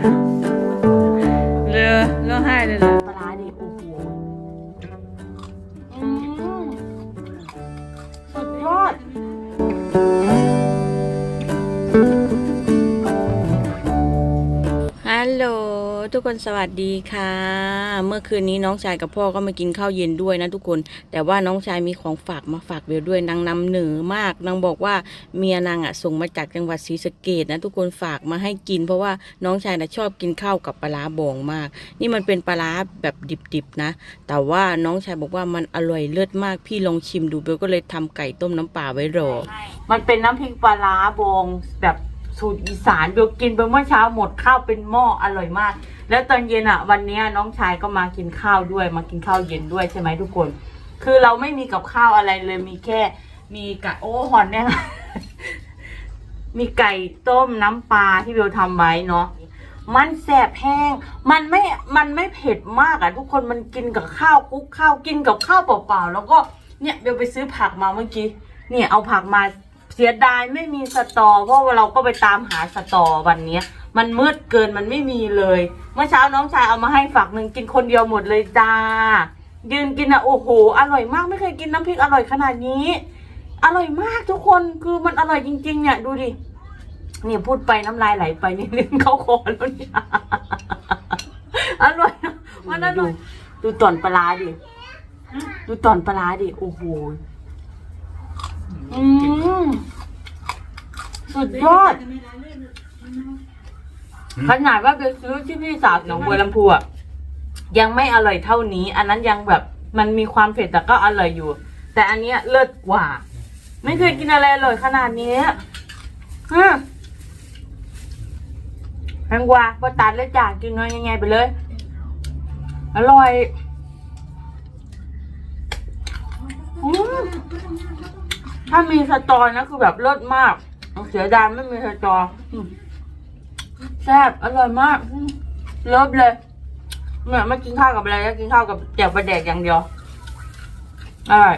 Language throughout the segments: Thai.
เคนสวัสดีค่ะ เมื่อคืนนี้น้องชายกับพ่อก็มากินข้าวเย็นด้วยนะทุกคน แต่ว่าน้องชายมีของฝากมาฝากเบลด้วยนางนำเหนือมากนางบอกว่าเมียนางอะส่งมาจากจังหวัดศรีสะเกดนะทุกคนฝากมาให้กิน เพราะว่าน้องชายน่ะชอบกินข้าวกับปลาบองมาก นี่มันเป็นปลาแบบดิบๆนะ แต่ว่าน้องชายบอกว่ามันอร่อยเลิศมากพี่ลองชิมดูเบลก็เลยทำไก่ต้มน้ำปลาไว้รอ มันเป็นน้ำพริกปลาบองแบบ สูตรอีสานเบลกินไปเมื่อเช้าหมดข้าวเป็นหม้ออร่อยมาก แล้วตอนเย็นอะ วันนี้น้องชายก็มากินข้าวด้วย มากินข้าวเย็นด้วยใช่ไหมทุกคน คือเราไม่มีกับข้าวอะไรเลยมีแค่มีกะโอ้หอนเนี่ยมีไก่ต้มน้ำปลาที่เบลทำไว้เนาะมันแสบแห้ง มันไม่ มันไม่เผ็ดมากอะทุกคนมันกินกับข้าวคุกข้าวกินกับข้าวเปล่าๆแล้วก็เนี่ยเบลไปซื้อผักมาเมื่อกี้เนี่ยเอาผักมา สียดายไม่มีสตอ เพราะว่าเราก็ไปตามหาสตอวันเนี้ย มันมืดเกินมันไม่มีเลย เมื่อเช้าน้องชายเอามาให้ฝักหนึ่งกินคนเดียวหมดเลยจ้า ยืนกินอะโอ้โห อร่อยมากไม่เคยกินน้ำพริกอร่อยขนาดนี้ อร่อยมากทุกคนคือมันอร่อยจริง ๆ เนี่ย ดูดิเนี่ยพูดไปน้ำลายไหลไปนี่ลิ้นเข้าคอแล้วเนี่ยอร่อยมันอร่อยดูตอนปลาดิดูตอนปลาดิโอ้โห อืมสุดยอด ขนาดว่าไปซื้อที่พี่สาวหนองบัวลำพูอะยังไม่อร่อยเท่านี้ อันนั้นยังแบบมันมีความเผ็ดแต่ก็อร่อยอยู่ แต่อันเนี้ยเลิศกว่า ไม่เคยกินอะไรอร่อยขนาดนี้ฮะแพงกว่าพอตัดแล้วจ่ากินน้อยยังไงไปเลย อร่อยอืม ถ้ามีสตอนะคือแบบเลิศมาก เสียดายไม่มีสตออืมแซ่บอร่อยมากเลิฟเลยเนี่ยไม่กินข้าวกับอะไรก็กินข้าวกับแจ่วปลาแดกอย่างเดียวอร่อย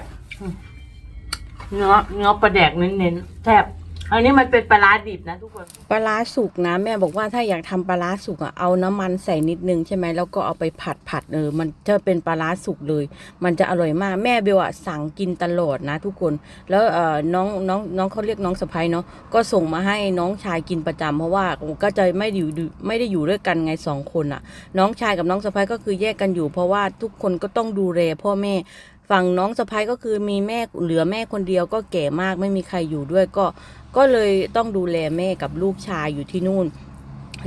เนื้อเนื้อปลาแดกเน้นๆแซ่บ อันนี้มันเป็นปลาร้าดิบนะทุกคน ปลาร้าสุกนะแม่บอกว่าถ้าอยากทำปลาร้าสุกอะเอาน้ำมันใส่นิดนึงใช่ไหมแล้วก็เอาไปผัดผัดเออมันจะเป็นปลาร้าสุกเลย มันจะอร่อยมากแม่เบลอะสั่งกินตลอดนะ ทุกคน แล้วเออน้องน้องน้องเขาเรียกน้องสะพ้ยเนาะก็ส่งมาให้น้องชายกินประจำเพราะว่าก็จะไม่ได้อยู่ไม่ได้อยู่ด้วยกันไงสองคนอะ น้องชายกับน้องสะพ้ยก็คือแยกกันอยู่ เพราะว่าทุกคนก็ต้องดูแลพ่อแม่ฝั่งน้องสะพ้ยก็คือมีแม่เหลือแม่คนเดียวก็แก่มากไม่มีใครอยู่ด้วยก็ ก็เลยต้องดูแลแม่กับลูกชายอยู่ที่นู่น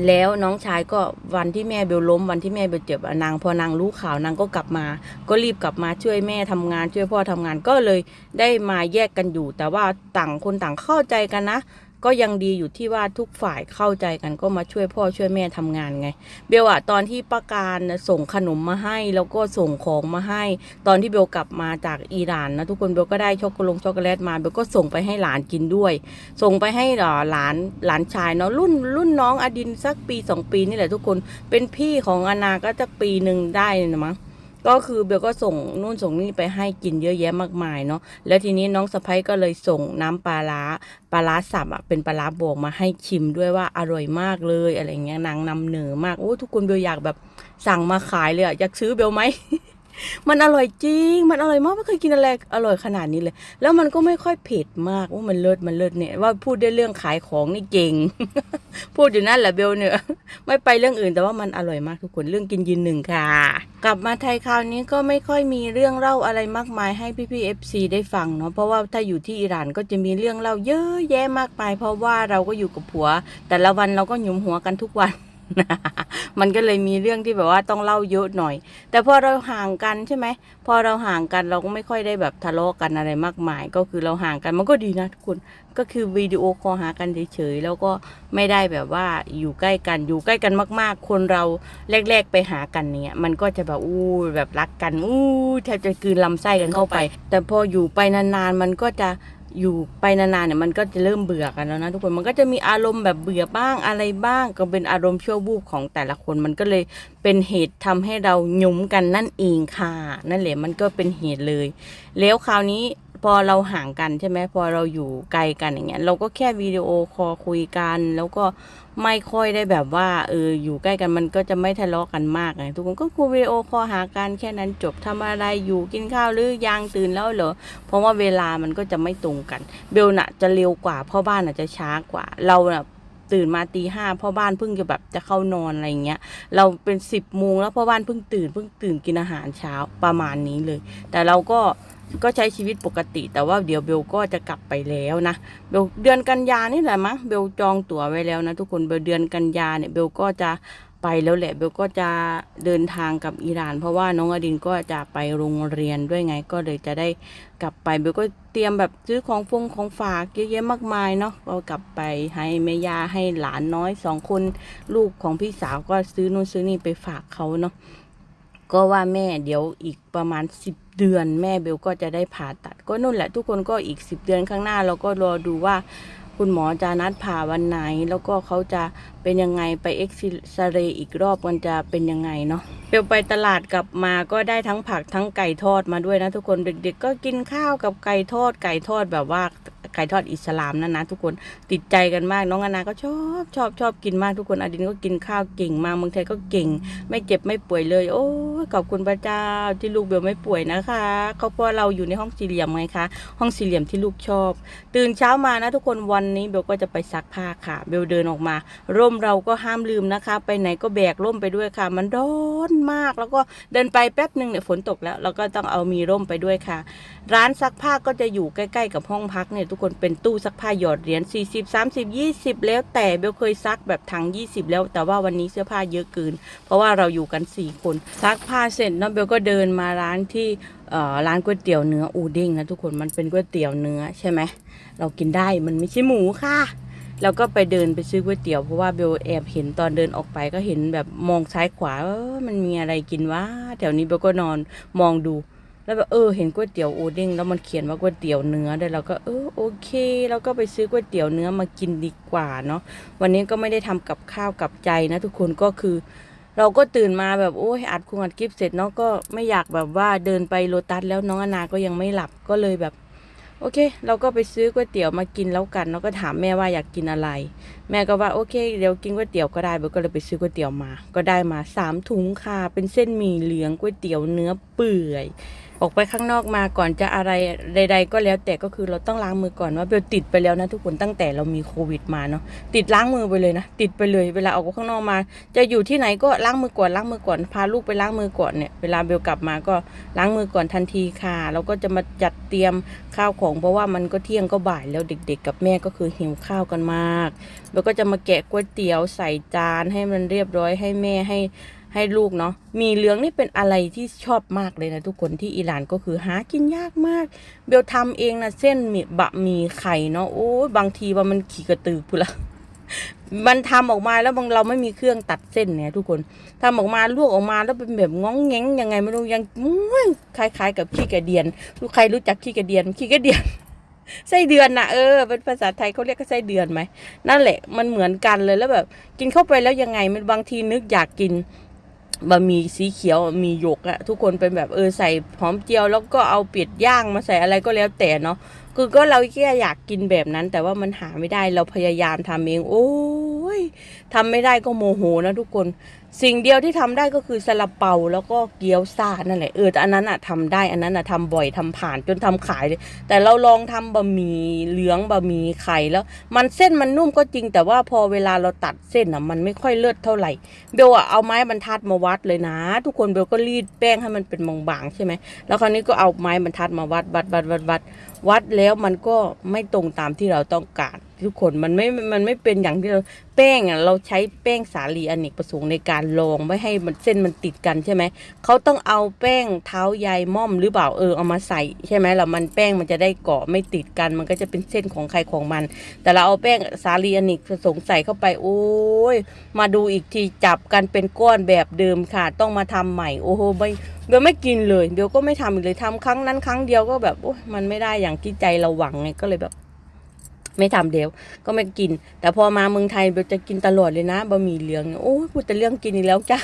แล้วน้องชายก็วันที่แม่เบลล้มวันที่แม่เบลเจ็บอะนางพอนางรู้ข่าวนางก็กลับมา ก็รีบกลับมาช่วยแม่ทำงานช่วยพ่อทำงานก็เลยได้มาแยกกันอยู่ แต่ว่าต่างคนต่างเข้าใจกันนะ ก็ยังดีอยู่ที่ว่าทุกฝ่ายเข้าใจกันก็มาช่วยพ่อช่วยแม่ทำงานไง เบลอะตอนที่ป้าการส่งขนมมาให้แล้วก็ส่งของมาให้ ตอนที่เบลกลับมาจากอิหร่านนะทุกคนเบลก็ได้ช็อกโกแลตช็อกโกแลตมาเบลก็ส่งไปให้หลานกินด้วย ส่งไปให้เอ่อหลานหลานชายเนาะรุ่นรุ่นน้องอดินสักปีสองปีนี่แหละทุกคนเป็นพี่ของอาณาก็จะปีหนึ่งได้นะมั้ง ก็คือเบลก็ส่งนู่นส่งนี่ไปให้กินเยอะแยะมากมายเนาะแล้วทีนี้น้องสะพ้ยก็เลยส่งน้ำปลาร้าปลาร้าสับอะเป็นปลาร้าบวกมาให้ชิมด้วยว่าอร่อยมากเลยอะไรเงี้ยนางนำเหนือมากโอ้ทุกคนเบลอยากแบบสั่งมาขายเลยอะอยากซื้อเบลไหม มันอร่อยจริง มันอร่อยมากไม่เคยกินอะไรอร่อยขนาดนี้เลย แล้วมันก็ไม่ค่อยเผ็ดมากว่ามันเลิศมันเลิศเนี่ยว่าพูดได้เรื่องขายของนี่เก่ง พูดอยู่นั่นแหละเบลเนี่ยไม่ไปเรื่องอื่นแต่ว่ามันอร่อยมากทุกคนเรื่องกินยืนหนึ่งค่ะ กลับมาไทยคราวนี้ก็ไม่ค่อยมีเรื่องเล่าอะไรมากมายให้พี่พี่เอฟซีได้ฟังเนาะเพราะว่าถ้าอยู่ที่อิหร่านก็จะมีเรื่องเล่าเยอะแยะมากมายเพราะว่าเราก็อยู่กับผัว แต่ละวันเราก็หยุมหัวกันทุกวัน มันก็เลยมีเรื่องที่แบบว่าต้องเล่าเยอะหน่อย แต่พอเราห่างกันใช่ไหม พอเราห่างกันเราก็ไม่ค่อยได้แบบทะเลาะกันอะไรมากมาย ก็คือเราห่างกันมันก็ดีนะทุกคน ก็คือวิดีโอคอลหากันเฉยๆแล้วก็ไม่ได้แบบว่าอยู่ใกล้กันอยู่ใกล้กันมาก ๆ คนเราแรก ๆ ไปหากันเนี่ยมันก็จะแบบอู้แบบรักกันอู้แทบจะกลืนลำไส้กันเข้าไป แต่พออยู่ไปนานๆมันก็จะ อยู่ไปนานๆเนี่ยมันก็จะเริ่มเบื่อกันแล้วนะทุกคนมันก็จะมีอารมณ์แบบเบื่อบ้างอะไรบ้างก็เป็นอารมณ์ชั่ววูบของแต่ละคนมันก็เลยเป็นเหตุทำให้เราหยุมกันนั่นเองค่ะ นั่นแหละมันก็เป็นเหตุเลย แล้วคราวนี้ พอเราห่างกันใช่ไหมพอเราอยู่ไกลกันอย่างเงี้ยเราก็แค่วิดีโอคอลคุยกัน แล้วก็ไม่ค่อยได้แบบว่าเอออยู่ใกล้กันมันก็จะไม่ทะเลาะกันมากไงทุกคนก็คุยวิดีโอคอลหากันแค่นั้นจบทำอะไรอยู่กินข้าวหรือยังตื่นแล้วเหรอเพราะว่าเวลามันก็จะไม่ตรงกัน เบลน่ะจะเร็วกว่าพ่อบ้านน่ะจะช้ากว่า เราน่ะตื่นมาตีห้าพ่อบ้านเพิ่งจะแบบจะเข้านอนอะไรเงี้ย เราเป็นสิบโมงแล้วพ่อบ้านเพิ่งตื่นเพิ่งตื่นกินอาหารเช้าประมาณนี้เลย แต่เราก็ ก็ใช้ชีวิตปกติ แต่ว่าเดี๋ยวเบลก็จะกลับไปแล้วนะเบลเดือนกันยานี่แหละมั้งเบลจองตั๋วไว้แล้วนะทุกคนเบลเดือนกันยาเนี่ยเบลก็จะไปแล้วแหละเบลก็จะเดินทางกับอิหร่าน เพราะว่าน้องอดินก็จะไปโรงเรียนด้วยไงก็เลยจะได้กลับไปเบลก็เตรียมแบบซื้อของฟงของฝากเยอะแยะมากมายเนาะเอากลับไปให้แม่ยาให้หลานน้อยสองคนลูกของพี่สาวก็ซื้อนู่นซื้อนี่ไปฝากเขาเนาะ ก็ว่าแม่เดี๋ยวอีกประมาณสิบเดือนแม่เบลก็จะได้ผ่าตัด ก็นู่นแหละทุกคนก็อีกสิบเดือนข้างหน้า เราก็รอดูว่าคุณหมอจะนัดผ่าวันไหน แล้วก็เขาจะ เป็นยังไงไปเอ็กซเรย์อีกรอบมันจะเป็นยังไงเนาะเบลไปตลาดกลับมาก็ได้ทั้งผักทั้งไก่ทอดมาด้วยนะทุกคนเด็กๆ ก็กินข้าวกับไก่ทอด ไก่ทอดแบบว่าไก่ทอดอิสลามนั่นนะทุกคนติดใจกันมากน้องอนาก็ชอบชอบชอบกินมากทุกคนอดินก็กินข้าวเก่งมากเมืองไทยก็เก่ง ไม่เจ็บไม่ป่วยเลย โอ้ขอบคุณพระเจ้าที่ลูกเบลไม่ป่วยนะคะเขาเพราะเราอยู่ในห้องสี่เหลี่ยมไงคะห้องสี่เหลี่ยมที่ลูกชอบ ตื่นเช้ามานะทุกคนวันนี้เบลก็จะไปซักผ้าค่ะ เบลเดินออกมาร่มเราก็ห้ามลืมนะคะ ไปไหนก็แบกร่มไปด้วยค่ะ มันร้อนมากแล้วก็เดินไปแป๊บหนึ่งเนี่ยฝนตกแล้ว เราก็ต้องเอามีร่มไปด้วยค่ะ ร้านซักผ้าก็จะอยู่ใกล้ ๆ กับห้องพักเนี่ยทุกคนเป็นตู้ซักผ้าหยอดเหรียญ40 30 20 แล้วแต่เบลเคยซักแบบถัง 20 แล้ว แต่ว่าวันนี้เสื้อผ้าเยอะเกิน เพราะว่าเราอยู่กัน 4 คนซักผ้าเสร็จเนาะเบลก็เดินมาร้านที่เออร้านก๋วยเตี๋ยวเนื้ออูเด้งนะทุกคนมันเป็นก๋วยเตี๋ยวเนื้อใช่ไหมเรากินได้มันไม่ใช่หมูค่ะ แล้วก็ไปเดินไปซื้อก๋วยเตี๋ยวเพราะว่าเบลแอบเห็นตอนเดินออกไปก็เห็นแบบมองซ้ายขวาเออมันมีอะไรกินวะแถวนี้เบลก็นอนมองดู แล้วแบบเออเห็นก๋วยเตี๋ยวโอเด้งแล้วมันเขียนว่าก๋วยเตี๋ยวเนื้อด้วยเราก็เออโอเคเราก็ไปซื้อก๋วยเตี๋ยวเนื้อมากินดีกว่าเนาะวันนี้ก็ไม่ได้ทำกับข้าวกับใจนะทุกคนก็คือเราก็ตื่นมาแบบโอ้ยอัดคุงอัดคลิปเสร็จเนาะก็ไม่อยากแบบว่าเดินไปโลตัสแล้วน้องอนาก็ยังไม่หลับก็เลยแบบ โอเค เราก็ไปซื้อก๋วยเตี๋ยวมากินแล้วกันแล้วก็ถามแม่ว่าอยากกินอะไร แม่ก็ว่าโอเค เดี๋ยวกินก๋วยเตี๋ยวก็ได้เบลก็เลยไปซื้อก๋วยเตี๋ยวมา ก็ได้มาสามถุงค่ะเป็นเส้นหมี่เหลืองก๋วยเตี๋ยวเนื้อเปื่อย ออกไปข้างนอกมาก่อนจะอะไรใด ๆ ก็แล้วแต่ก็คือเราต้องล้างมือก่อนว่าเบลติดไปแล้วนะทุกคนตั้งแต่เรามีโควิดมาเนาะติดล้างมือไปเลยนะติดไปเลยเวลาออกไปข้างนอกมา จะอยู่ที่ไหนก็ล้างมือก่อนล้างมือก่อนพาลูกไปล้างมือก่อนเนี่ยเวลาเบลกลับมาก็ล้างมือก่อนทันทีค่ะแล้วก็จะมาจัดเตรียมข้าวของ เพราะว่ามันก็เที่ยงก็บ่ายแล้วเด็ก ๆ กับแม่ก็คือหิวข้าวกันมากเบลก็จะมาแกะก๋วยเตี๋ยวใส่จานให้มันเรียบร้อยให้แม่ให้ ให้ลูกเนาะมีเหลืองนี่เป็นอะไรที่ชอบมากเลยนะทุกคนที่อิหร่านก็คือหากินยากมาก เบลทำเองนะเส้นมีบะหมี่ไข่เนาะโอ้ยบางทีว่ามันขี่กระตือพุละมันทำออกมาแล้วบางเราไม่มีเครื่องตัดเส้นเนี่ยทุกคนทำออกมาลวกออกมาแล้วเป็นแบบง้องแง้งยังไงไม่รู้ยังคล้าย ๆ กับขี้กระเดียนรู้ใครรู้จักขี้กระเดียนขี้กระเดียนไส้เดือนนะเออเป็นภาษาไทยเขาเรียกก็ไส้เดือนไหมนั่นแหละมันเหมือนกันเลยแล้วแบบ กินเข้าไปแล้วยังไงมันบางทีนึกอยากกิน บะหมี่สีเขียวมีหยกอะทุกคนเป็นแบบเออใส่หอมเจียวแล้วก็เอาเป็ดย่างมาใส่อะไรก็แล้วแต่เนาะคือก็เราแค่อยากกินแบบนั้น แต่ว่ามันหาไม่ได้เราพยายามทำเอง โอ้ยทำไม่ได้ก็โมโหนะทุกคน สิ่งเดียวที่ทำได้ก็คือซาลาเปาแล้วก็เกี๊ยวซ่านั่นแหละเออแต่อันนั้นอะทำได้อันนั้นอะทำบ่อยทำผ่านจนทำขายเลย แต่เราลองทำบะหมี่เหลืองบะหมี่ไข่แล้ว มันเส้นมันนุ่มก็จริง แต่ว่าพอเวลาเราตัดเส้นอะมันไม่ค่อยเลือดเท่าไหร่เบลอะเอาไม้บรรทัดมาวัดเลยนะ ทุกคนเบลก็รีดแป้งให้มันเป็นบางๆใช่ไหมแล้วคราวนี้ก็เอาไม้บรรทัดมาวัดวัดวัดวัดวัดวัดแล้วมันก็ไม่ตรงตามที่เราต้องการทุกคนมันไม่ มันไม่เป็นอย่างที่เราแป้งอะเราใช้แป้งสาลีอเนกประสงค์ในการลองไม่ให้มันเส้นมันติดกันใช่ไหมเขาต้องเอาแป้งเท้ายายม่อมหรือเปล่าเออเอามาใส่ใช่ไหมแล้วมันแป้งมันจะได้เกาะไม่ติดกัน มันก็จะเป็นเส้นของใครของมัน แต่เราเอาแป้งสาลีอเนกประสงค์ใส่เข้าไปโอ้ยมาดูอีกทีจับกันเป็นก้อนแบบเดิมค่ะ ต้องมาทำใหม่โอ้โหไม่ เบลไม่กินเลยเบลก็ไม่ทำอีกเลยทำครั้งนั้นครั้งเดียวก็แบบโอ้ยมันไม่ได้อย่างที่ใจเราหวังไงก็เลยแบบ ไม่ทำเดียว ก็ไม่กิน แต่พอมาเมืองไทยเบลจะกินตลอดเลยนะบะหมี่เหลืองเนี่ยโอ้ยพูดแต่เรื่องกินอีกแล้วจ้ะ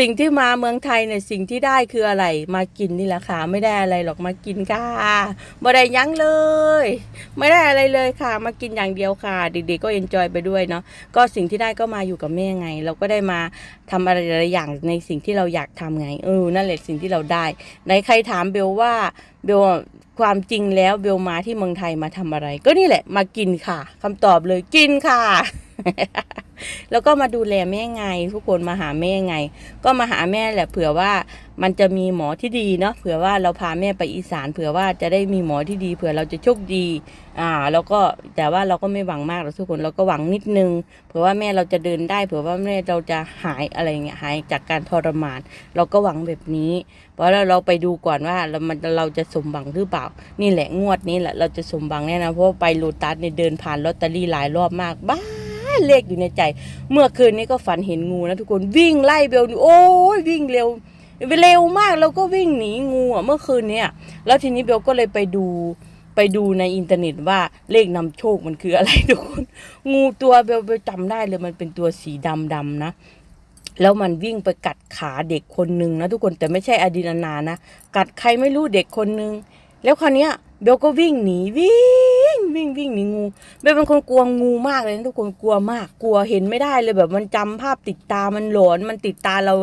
สิ่งที่มาเมืองไทยเนี่ยสิ่งที่ได้คืออะไร มากินนี่แหละค่ะ ไม่ได้อะไรหรอกมากินค่ะบ่ได้ยั้งเลย ไม่ได้อะไรเลยค่ะ มากินอย่างเดียวค่ะเด็กๆก็เอนจอยไปด้วยเนาะก็สิ่งที่ได้ก็มาอยู่กับแม่ไง เราก็ได้มาทำอะไรหลายอย่างในสิ่งที่เราอยากทำไงเออนั่นแหละสิ่งที่เราได้ในใครถามเบลว่าเบลความจริงแล้วเบลมาที่เมืองไทยมาทำอะไร ก็นี่แหละมากินค่ะคำตอบเลยกินค่ะ แล้วก็มาดูแลแม่ไง ทุกคนมาหาแม่ไง ก็มาหาแม่แหละเผื่อว่ามันจะมีหมอที่ดีเนาะเผื่อว่าเราพาแม่ไปอีสาน เผื่อว่าจะได้มีหมอที่ดี เผื่อเราจะโชคดีอ่าแล้วก็แต่ว่าเราก็ไม่หวังมากหรอกทุกคนเราก็หวังนิดนึง เผื่อว่าแม่เราจะเดินได้ เผื่อว่าแม่เราจะหายอะไรเงี้ยหายจากการทรมาน เราก็หวังแบบนี้ เพราะเราเราไปดูก่อนว่าเรามันเราจะสมหวังหรือเปล่า นี่แหละงวดนี้แหละเราจะสมหวังแน่นะเพราะาไปโลตัสเนี่ยเดินผ่านลอตเตอรี่หลายรอบมากบ้า เลขอยู่ในใจ เมื่อคืนนี้ก็ฝันเห็นงูนะทุกคนวิ่งไล่เบลโอ้ยวิ่งเร็วเร็วมากแล้วก็วิ่งหนีงูอะเมื่อคืนเนี้ยแล้วทีนี้เบลก็เลยไปดูไปดูในอินเทอร์เน็ตว่าเลขนำโชคมันคืออะไรทุกคน งูตัวเบลเบลจำได้เลยมันเป็นตัวสีดำดำๆนะ แล้วมันวิ่งไปกัดขาเด็กคนนึงนะทุกคนแต่ไม่ใช่อดีนานานะ กัดใครไม่รู้เด็กคนนึง แล้วคราวเนี้ยเบลก็วิ่งหนีวิ่ง วิ่งวิ่งหนีงูเบลเป็นคนกลัวงูมากเลยนะทุกคนกลัวมากกลัวเห็นไม่ได้เลยแบบมันจำภาพติดตามันหลอนมันติดตาเรา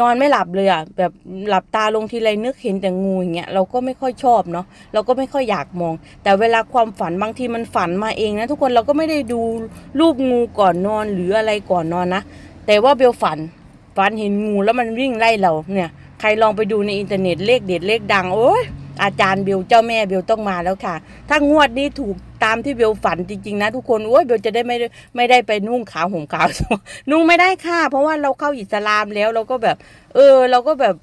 นอนไม่หลับเลยอะแบบหลับตาลงทีไรนึกเห็นแต่งูอย่างเงี้ยเราก็ไม่ค่อยชอบเนาะเราก็ไม่ค่อยอยากมอง แต่เวลาความฝันบางทีมันฝันมาเองนะทุกคนเราก็ไม่ได้ดูรูปงูก่อนนอนหรืออะไรก่อนนอนนะแต่ว่าเบลฝันฝันเห็นงูแล้วมันวิ่งไล่เราเนี่ยใครลองไปดูในอินเทอร์เน็ตเลขเด็ดเลขดังโอ้ย อาจารย์เบลเจ้าแม่เบลต้องมาแล้วค่ะ ถ้างวดนี้ถูกตามที่เบลฝันจริงๆนะทุกคนโอ้ยเบลจะได้ไม่ได้ไม่ได้ไปนุ่งขาวห่มขาว นุ่งไม่ได้ค่ะ เพราะว่าเราเข้าอิสลามแล้วเราก็แบบ เออ เราก็แบบ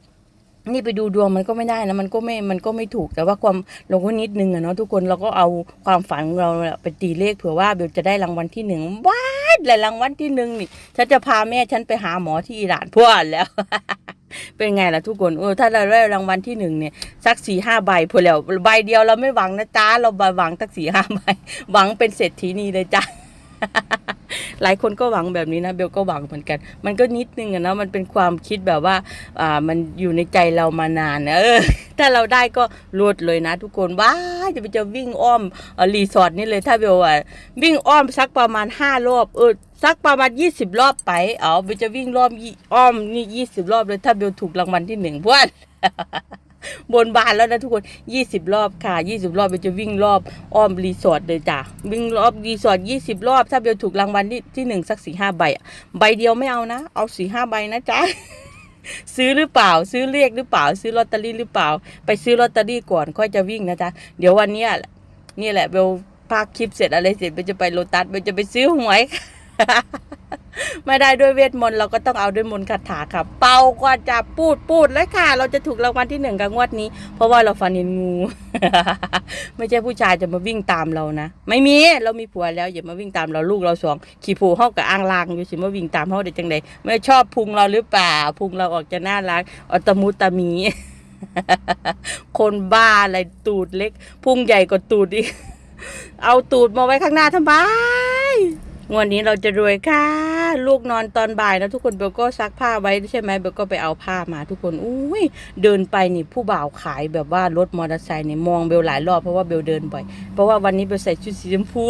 นี่ไปดูดวงมันก็ไม่ได้นะมันก็ไม่มันก็ไม่ถูกแต่ว่าความเราก็นิดนึงอะเนาะทุกคนเราก็เอาความฝันของเราไปตีเลขเผื่อว่าเบลจะได้รางวัลที่หนึ่งว้ายและรางวัลที่หนึ่งนี่ฉันจะพาแม่ฉันไปหาหมอที่อิหร่านพวดแล้ว เป็นไงล่ะทุกคนเออถ้าเราได้รางวัลที่หนึ่งเนี่ยสักสี่ห้าใบพอแล้วใบเดียวเราไม่หวังนะจ๊ะเราหวังสักสี่ห้าใบหวังเป็นเศรษฐีนีเลยจ้ะหลายคนก็หวังแบบนี้นะเบลก็หวังเหมือนกัน มันก็นิดนึงอะนะมันเป็นความคิดแบบว่าอ่ามันอยู่ในใจเรามานานนะเออถ้าเราได้ก็รวดเลยนะ ทุกคนว้าจะไปจะวิ่งอ้อมอ่อรีสอร์ทนี่เลยถ้าเบลอะวิ่งอ้อมสักประมาณห้ารอบเออ สักประมาณยี่สิบรอบไป เอาเบลจะวิ่งรอบอ้อมนี่ยี่สิบรอบเลย ถ้าเบลถูกรางวัลที่หนึ่งเพราะว่าบนบานแล้วนะทุกคนยี่สิบรอบค่ะยี่สิบรอบเบลจะวิ่งรอบอ้อมรีสอร์ทเลยจ้ะวิ่งรอบรีสอร์ทยี่สิบรอบ ถ้าเบลถูกรางวัลที่ที่หนึ่งสักสี่ห้าใบ ใบเดียวไม่เอานะ เอาสี่ห้าใบนะจ๊ะซื้อหรือเปล่า ซื้อเลขหรือเปล่า ซื้อลอตเตอรี่หรือเปล่า ไปซื้อลอตเตอรี่ก่อนค่อยจะวิ่งนะจ๊ะเดี๋ยววันนี้นี่แหละเบลพากคลิปเสร็จอะไรเสร็จเบลจะไปโลตัสเบลจะไปซื้อหวย ไม่ได้ด้วยเวทมนต์เราก็ต้องเอาด้วยมนต์คาถาค่ะ เป่าก่อนจะพูดพูดเลยค่ะ เราจะถูกรางวัลที่หนึ่งกับงวดนี้ เพราะว่าเราฟันเห็นงู ไม่ใช่ผู้ชายจะมาวิ่งตามเรานะ ไม่มีเรามีผัวแล้วอย่ามาวิ่งตามเราลูกเราสองขี่ผูเฮากับอ้างลางอยู่สิมาวิ่งตามเฮาได้จังไดไม่ชอบพุงเราหรือเปล่าพุงเราออกจะน่ารักอตะมุตะมี คนบ้าอะไรตูดเล็ก พุงใหญ่กว่าตูดอีกเอาตูดมาไว้ข้างหน้าทำไม งวันนี้เราจะรวยค่ะ ลูกนอนตอนบ่ายนะทุกคนเบลก็ซักผ้าไว้ใช่ไหมเบลก็ไปเอาผ้ามาทุกคนอุ้ยเดินไปนี่ผู้บ่าวขายแบบว่ารถมอเตอร์ไซค์นี่มองเบลหลายรอบเพราะว่าเบลเดินบ่อยเพราะว่าวันนี้เบลใส่ชุดสีชมพู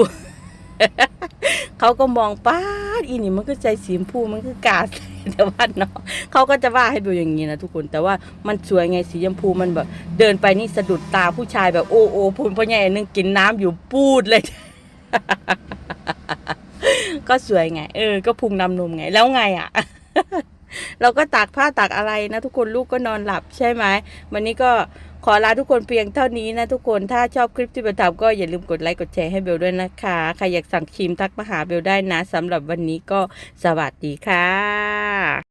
เขาก็มองป้าดอีนี่มันก็ใจสีชมพูมันคือกาใส่แต่ว่าเนาะเขาก็จะว่าให้เบลอย่างนี้นะทุกคนแต่ว่ามันสวยไงสีชมพูมันแบบ เดินไปนี่สะดุดตาผู้ชายแบบโอ้โอ้พูนพ่อใหญ่นึงกินน้ำอยู่ปูดเลย ก็สวยไง เออ ก็พุงนำนมไง แล้วไงอะ เราก็ตากผ้าตากอะไรนะทุกคนลูกก็นอนหลับใช่ไหมวันนี้ก็ขอลาทุกคนเพียงเท่านี้นะทุกคน ถ้าชอบคลิปที่เบลทำก็อย่าลืมกดไลค์กดแชร์ให้เบลด้วยนะคะ ใครอยากสั่งครีมทักมาหาเบลได้นะสำหรับวันนี้ก็สวัสดีค่ะ